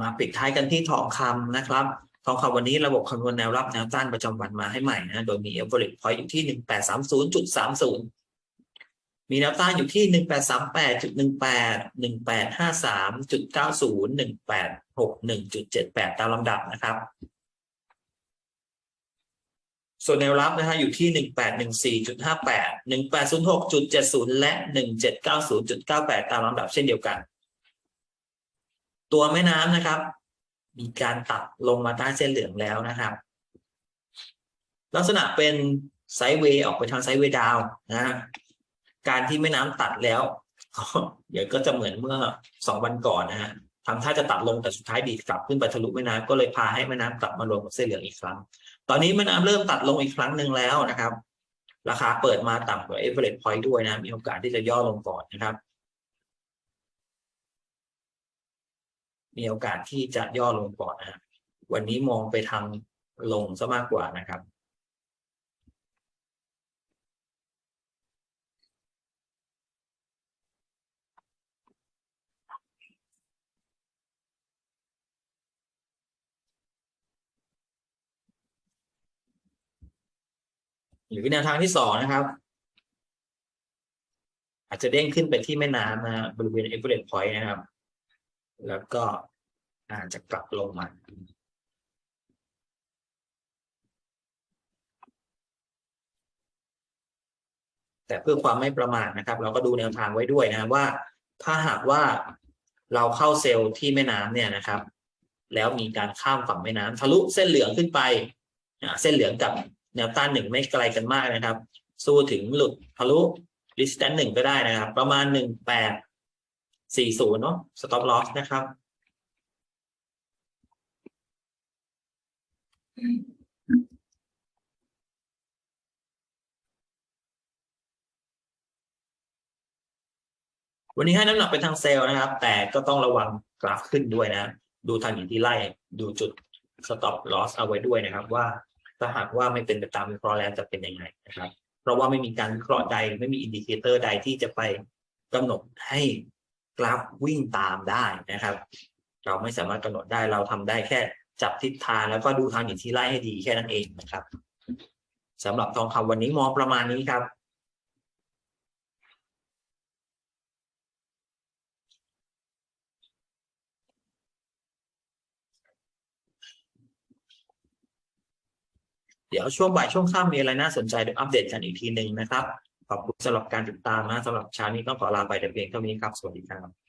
มาปิดท้ายกันที่ทองคำนะครับ ทองคำวันนี้ระบบคำนวณแนวรับแนวต้านประจำวันมาให้ใหม่นะ โดยมี average point อยู่ที่หนึ่งแปดสามศูนย์จุดสามศูนย์มีแนวต้านอยู่ที่หนึ่งแปดสามแปดจุดหนึ่งแปดหนึ่งแปดห้าสามจุดเก้าศูนย์หนึ่งแปดหกหนึ่งจุดเจ็ดแปดตามลำดับนะครับ ส่วนแนวรับนะฮะอยู่ที่หนึ่งแปดหนึ่งสี่จุดห้าแปดหนึ่งแปดศูนย์หกจุดเจ็ดศูนย์และหนึ่งเจ็ดเก้าศูนย์จุดเก้าแปดตามลำดับเช่นเดียวกัน ตัวแม่น้ำนะครับ มีการตัดลงมาใต้เส้นเหลืองแล้วนะครับ ลักษณะเป็นไซด์เวย์ออกไปทางไซด์เวย์ดาวนะการที่แม่น้ำตัดแล้ว เดี๋ยวก็จะเหมือนเมื่อสองวันก่อนนะฮะทำท่าจะตัดลงแต่สุดท้ายดีดกลับขึ้นไปทะลุแม่น้ำก็เลยพาให้แม่น้ำกลับมารวมกับเส้นเหลืองอีกครั้ง ตอนนี้แม่น้ำเริ่มตัดลงอีกครั้งหนึ่งแล้วนะครับ ราคาเปิดมาต่ำกว่า average point ด้วยนะ มีโอกาสที่จะย่อลงก่อนนะครับ มีโอกาสที่จะย่อลงก่อนนะฮะวันนี้มองไปทางลงซะมากกว่านะครับหรือแนวทางที่สองนะครับ อาจจะเด้งขึ้นไปที่แม่น้ำนะบริเวณ Everest Point นะครับ แล้วก็อาจจะกลับลงมาแต่เพื่อความไม่ประมาทนะครับ เราก็ดูแนวทางไว้ด้วยนะว่า ถ้าหากว่าเราเข้าเซลล์ที่แม่น้ำเนี่ยนะครับ แล้วมีการข้ามฝั่งแม่น้ำทะลุเส้นเหลืองขึ้นไปเส้นเหลืองกับแนวต้านหนึ่งไม่ไกลกันมากนะครับ สู้ถึงหลุดทะลุ distance หนึ่งก็ได้นะครับ ประมาณหนึ่งแปด สี่ศูนย์เนาะ stop loss นะครับ วันนี้ให้น้ำหนักไปทางเซลล์นะครับ แต่ก็ต้องระวังกราฟขึ้นด้วยนะ ดูทางหินที่ไล่ ดูจุด stop loss เอาไว้ด้วยนะครับ ว่าถ้าหากว่าไม่เป็นไปตามวิเคราะห์แล้วจะเป็นยังไงนะครับ เพราะว่าไม่มีการวิเคราะห์ใด ไม่มีอินดิเคเตอร์ใดที่จะไปกำหนดให้ กราฟวิ่งตามได้นะครับ เราไม่สามารถกำหนดได้เราทำได้แค่จับทิศทางแล้วก็ดูทางหินที่ไล่ให้ดีแค่นั้นเองนะครับสำหรับทองคำวันนี้มองประมาณนี้ครับเดี๋ยวช่วงบ่ายช่วงค่ำมีอะไรน่าสนใจเดี๋ยวอัปเดตกันอีกทีหนึ่งนะครับ ขอบคุณสำหรับการติดตามนะสำหรับเช้านี้ต้องขอลาไปแต่เพียงเท่านี้ครับ สวัสดีครับ